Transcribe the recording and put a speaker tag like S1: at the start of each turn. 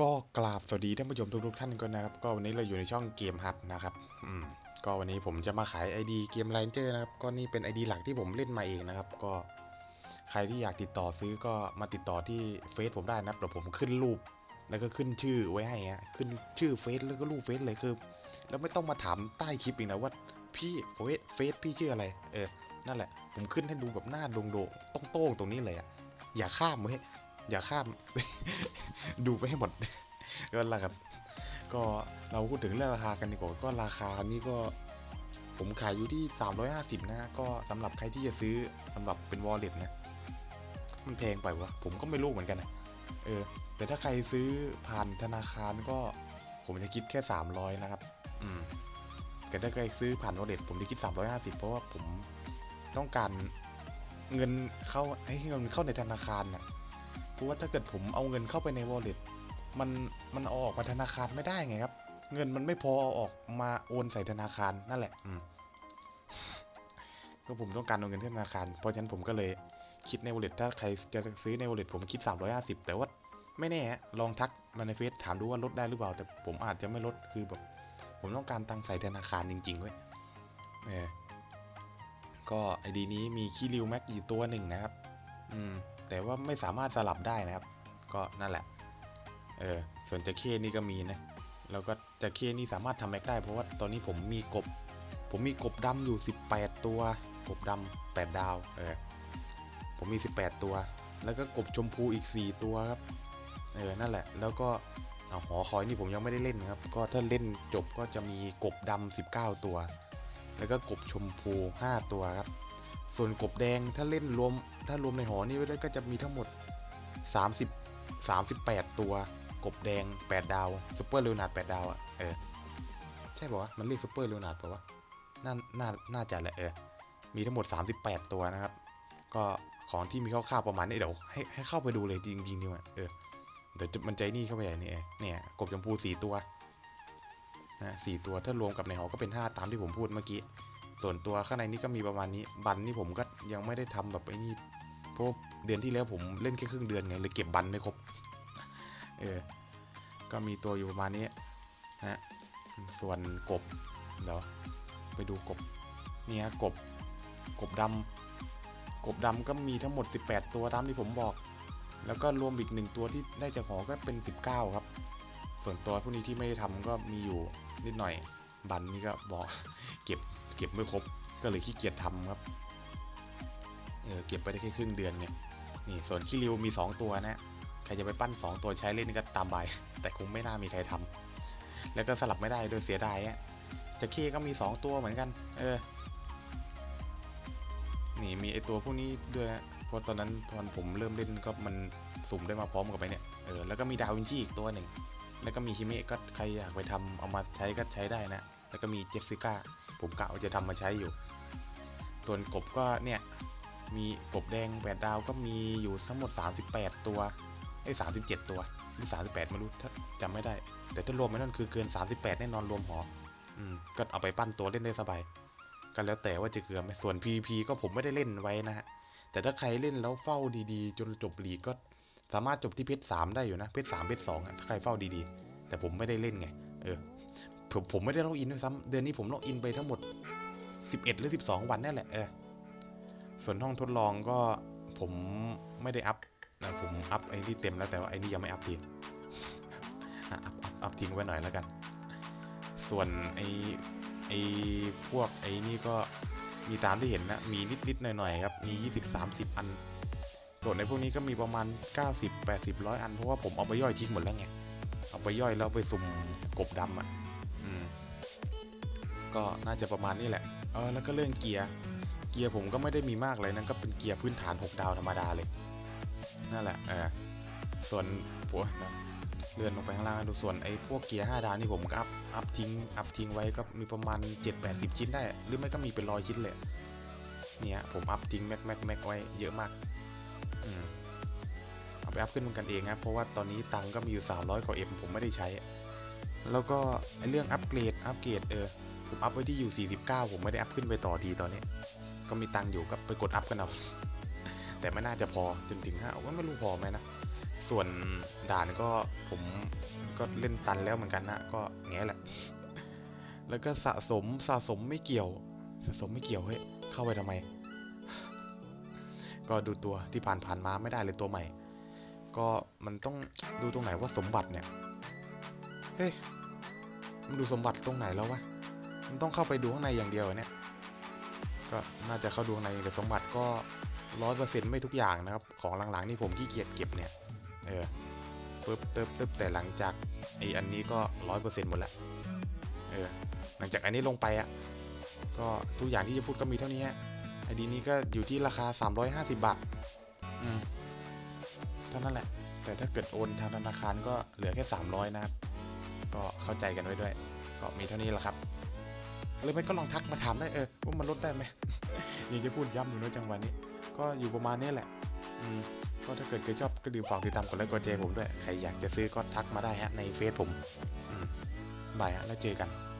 S1: ก็กราบสวัสดีท่านผู้ชมทุกๆท่านกันนะครับ ก็วันนี้เราอยู่ในช่องเกมฮับนะครับอืมก็วันนี้ผมจะมาขาย ID เกมไลน์เจอร์นะครับ ก็นี่เป็น ID หลักที่ผมเล่นมาเองนะครับ ก็ใครที่อยากติดต่อซื้อก็มาติดต่อที่เฟซผมได้นะครับเดี๋ยวผมขึ้นรูป แล้วก็ขึ้นชื่อไว้ให้ฮะขึ้นชื่อเฟซแล้วก็รูปเฟซเลยคือแล้วไม่ต้องมาถามใต้คลิปอีกนะว่าพี่โอ้ยเฟซพี่ชื่ออะไร เออนั่นแหละ ผมขึ้นให้ดูแบบหน้าโด่งๆต้องโต้งตรงนี้เลยอะอย่าข้ามเว้ย อย่าข้าม ดูไปให้หมดก็แล้วครับก็เราพูดถึงเรื่องราคากันดีกว่าก็ราคานี่ก็ผมขายอยู่ที่ 350 นะก็สำหรับใครที่จะซื้อสำหรับเป็นวอลเล็ตนะ มันแพงไปวะผมก็ไม่รู้เหมือนกันนะเออ แต่ถ้าใครซื้อผ่านธนาคารก็ ผมจะคิดแค่ 300 นะครับ อืม แต่ถ้าใครซื้อผ่านวอลเล็ตผมจะคิด 350 เพราะว่าผมต้องการเงินเข้าให้เงินเข้าในธนาคารน่ะ เพราะว่าถ้าเกิดผมเอาเงินเข้าไปในวอลเล็ตมันมันเอาออกมาธนาคารไม่ได้ไงครับ เงินมันไม่พอเอาออกมาโอนใส่ธนาคารนั่นแหละก็ผมต้องการเอาเงินที่ธนาคาร เพราะฉะนั้นผมก็เลยคิดในวอลเล็ตถ้าใครจะซื้อในวอลเล็ตผมคิด 350 แต่ว่าไม่แน่ลองทักมาในเฟซถามดูว่าลดได้หรือเปล่า แต่ผมอาจจะไม่ลดคือแบบผมต้องการตังค์ใส่ธนาคารจริงๆเว้ยเออก็ไอดีนี้มีคีริวแม็กอยู่ตัวหนึ่งนะครับ อืม แต่ว่าไม่สามารถสลับได้นะครับ ก็นั่นแหละ เออ ส่วนจะเคนี่ก็มีนะ แล้วก็จะเคนี่สามารถทำแม็กได้เพราะว่าตอนนี้ผมมีกบ ผมมีกบดำอยู่ 18 ตัว กบดำ8ดาว เออ ผมมี 18 ตัว แล้วก็กบชมพูอีก 4 ตัวครับ เออ นั่นแหละ แล้วก็เอาหอคอยนี่ผมยังไม่ได้เล่นนะครับ ก็ถ้าเล่นจบก็จะมีกบดำ19 ตัว แล้วก็กบชมพู 5 ตัวครับ ส่วนกบแดงถ้าเล่นรวมถ้ารวมในหอนี่ไว้ด้วก็จะมีทั้งหมด 30 38 ตัว กบแดง 8 ดาวซูเปอร์เลวนาด8ดาวอะเออใช่ป่าวะมันเรียกซูเปอร์เลวนาดป่าวะน่าน่าน่าจะแหละเออมีทั้งหมด 38 ตัวนะครับ ก็ของที่มีคร่าวๆประมาณนี้เดี๋ยวให้ให้เข้าไปดูเลยจริงๆดีกว่าเออเดี๋ยวมันใจนี่เข้าไปใหญ่นี่เนี่ยกบชมพูสี่ตัวนะสี่ตัวถ้ารวมกับในหอก็เป็น5ตามที่ผมพูดเมื่อกี้ ส่วนตัวข้างในนี้ก็มีประมาณนี้ บันนี่ผมก็ยังไม่ได้ทำแบบไอ้นี่เพราะเดือนที่แล้วผมเล่นแค่ครึ่งเดือนไงเลยเก็บบันไม่ครบ เออ ก็มีตัวอยู่ประมาณนี้นะฮะ ส่วนกบ เดี๋ยวไปดูกบ เนี่ยกบ กบดำกบดำก็มีทั้งหมด 18 ตัวตามที่ผมบอก แล้วก็รวมอีกหนึ่งตัวที่ได้จากหอก็เป็น 19 ครับ ส่วนตัวพวกนี้ที่ไม่ได้ทำก็มีอยู่นิดหน่อย บันนี่ก็บอกเก็บ เก็บไม่ครบก็เลยขี้เกียจทำครับ เออเก็บไปได้แค่ครึ่งเดือนไงนี่ส่วนขี้ริวมี 2 ตัวนะใครจะไปปั้น 2 ตัวใช้เล่นก็ตามใบแต่คงไม่น่ามีใครทำแล้วก็สลับไม่ได้โดยเสียดายอะจะเคก็มี 2 ตัวเหมือนกัน เออ นี่มีไอตัวพวกนี้ด้วยเพราะตอนนั้นตอนผมเริ่มเล่นก็มันสุ่มได้มาพร้อมกับไปเนี่ย เออแล้วก็มีดาวินชีอีกตัวหนึ่ง แล้วก็มีฮิเมะก็ใครอยากไปทำเอามาใช้ก็ใช้ได้นะ แล้วก็มีเจสสิก้าผมกะว่าจะทำมาใช้อยู่ส่วนกบก็เนี่ย มีกบแดงแปดดาวก็มีอยู่ทั้งหมด 38 ตัวไอ้สามสิบเจ็ดตัวหรือ 38ไม่รู้ถ้าจำไม่ได้ แต่ถ้ารวมมันนั่นคือเกิน 38 แน่นอนรวมหออืมก็เอาไปปั้นตัวเล่นได้สบายก็แล้วแต่ว่าจะเกลือไหมส่วน PVP ก็ผมไม่ได้เล่นไว้นะฮะแต่ถ้าใครเล่นแล้วเฝ้าดีๆ จนจบลีกก็สามารถจบที่เพชรสามได้อยู่นะเพชรสามเพชรสองถ้าใครเฝ้าดีๆ แต่ผมไม่ได้เล่นไง เออ ผมผมไม่ได้ล็อกอินด้วยซ้ำเดือนนี้ผมล็อกอินไปทั้งหมด 11 หรือ 12 วันนั่นแหละเออส่วนห้องทดลองก็ผมไม่ได้อัพนะผมอัพไอ้ที่เต็มแล้วแต่ว่าไอ้นี่ยังไม่อัพทีอะอัพอัพอัพทิ้งไว้หน่อยแล้วกัน ส่วนไอ้ไอ้พวกไอ้นี่ก็มีตามที่เห็นนะ มีนิดนิดๆหน่อยหน่อยๆครับ มี 20 30 อัน ส่วนในพวกนี้ก็มีประมาณ 90 80ร้อยอัน เพราะว่าผมเอาไปย่อยทิ้งหมดแล้วไง เอาไปย่อยแล้วไปสุ่มกบดำอะ ก็น่าจะประมาณนี้แหละ เออแล้วก็เรื่องเกียร์ เกียร์ผมก็ไม่ได้มีมากเลยนั่นก็เป็นเกียร์พื้นฐาน 6 ดาวธรรมดาเลย นั่นแหละ เออ ส่วนพวเลื่อนลงไปข้างล่างดูส่วนไอ้พวกเกียร์5ดาวนี่ผมก็อัพอัพทิ้งอัพทิ้งไว้ก็มีประมาณ 7-80 ชิ้นได้ หรือไม่ก็มีเป็นร้อยชิ้นเลยเนี่ยผมอัพทิ้งแม็กแม็กแม็กไว้เยอะมากอืมเอาไปอัพขึ้นกันเองครับเพราะว่าตอนนี้ตังค์ก็มีอยู่ 300กว่าเอ็มผมไม่ได้ใช้ แล้วก็ไอเรื่องอัปเกรดอัปเกรดเออผมอัพไว้ที่อยู่ 49 ผมไม่ได้อัพขึ้นไปต่อทีตอนนี้ ก็มีตังค์อยู่ก็ไปกดอัพกันเอาแต่ไม่น่าจะพอจนถึงห้าว่าไม่รู้พอไหมนะ ส่วนด่านก็ผมก็เล่นตันแล้วเหมือนกันนะ ก็แง่แหละ แล้วก็สะสมสะสมไม่เกี่ยว สะสมไม่เกี่ยวเฮ้ยเข้าไปทำไม ก็ดูตัวที่ผ่านผ่านมาไม่ได้เลยตัวใหม่ ก็มันต้องดูตรงไหนว่าสมบัติเนี่ย เฮ้ย ดูสมบัติตรงไหนแล้ววะ มันต้องเข้าไปดูข้างในอย่างเดียวเนี่ย ก็น่าจะเข้าดูข้างในแต่สมบัติก็ร้อยเปอร์เซ็นต์ไม่ทุกอย่างนะครับ ของหลังๆนี่ผมขี้เกียจเก็บเนี่ย เออปึ๊บตึ๊บตึ๊บแต่หลังจากไออันนี้ก็ร้อยเปอร์เซ็นต์หมดละ เออ หลังจากอันนี้ลงไปอะ่ะ ก็ทุกอย่างที่จะพูดก็มีเท่านี้ไอดีนี้ก็อยู่ที่ราคา 350 บาท อืม เท่านั้นแหละ แต่ถ้าเกิดโอนทางธนาคารก็เหลือแค่ 300 นะครับ ก็เข้าใจกันไว้ด้วย ก็มีเท่านี้แหละครับหรือไม่ก็ลองทักมาถามได้เออว่ามันลดได้ไหมยังจะพูดย้ำอยู่ในจังหวะนี้ ก็อยู่ประมาณนี้แหละ อืมก็ถ้าเกิดใครชอบก็ลืมฝากติดตามกดไลค์กดแชร์ผมด้วย ใครอยากจะซื้อก็ทักมาได้ฮะในเฟซผมอืมบายฮะแล้วเจอกัน